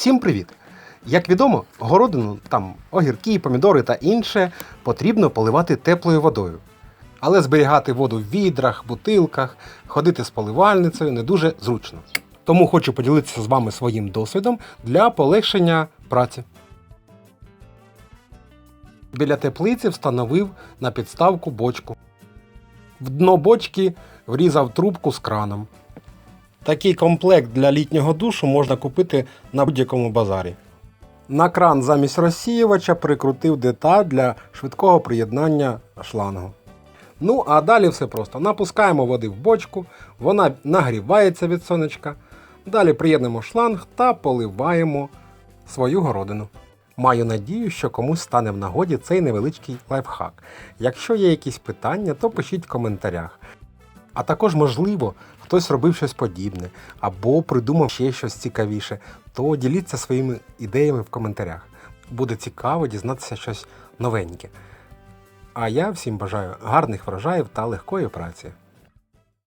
Всім привіт! Як відомо, городину, там огірки, помідори та інше потрібно поливати теплою водою. Але зберігати воду в відрах, бутилках, ходити з поливальницею не дуже зручно. Тому хочу поділитися з вами своїм досвідом для полегшення праці. Біля теплиці встановив на підставку бочку. В дно бочки врізав трубку з краном. Такий комплект для літнього душу можна купити на будь-якому базарі. На кран замість розсіювача прикрутив деталь для швидкого приєднання шлангу. Ну, а далі все просто. Напускаємо води в бочку, вона нагрівається від сонечка. Далі приєднуємо шланг та поливаємо свою городину. Маю надію, що комусь стане в нагоді цей невеличкий лайфхак. Якщо є якісь питання, то пишіть в коментарях. А також, можливо, хтось робив щось подібне або придумав ще щось цікавіше, то діліться своїми ідеями в коментарях. Буде цікаво дізнатися щось новеньке. А я всім бажаю гарних врожаїв та легкої праці.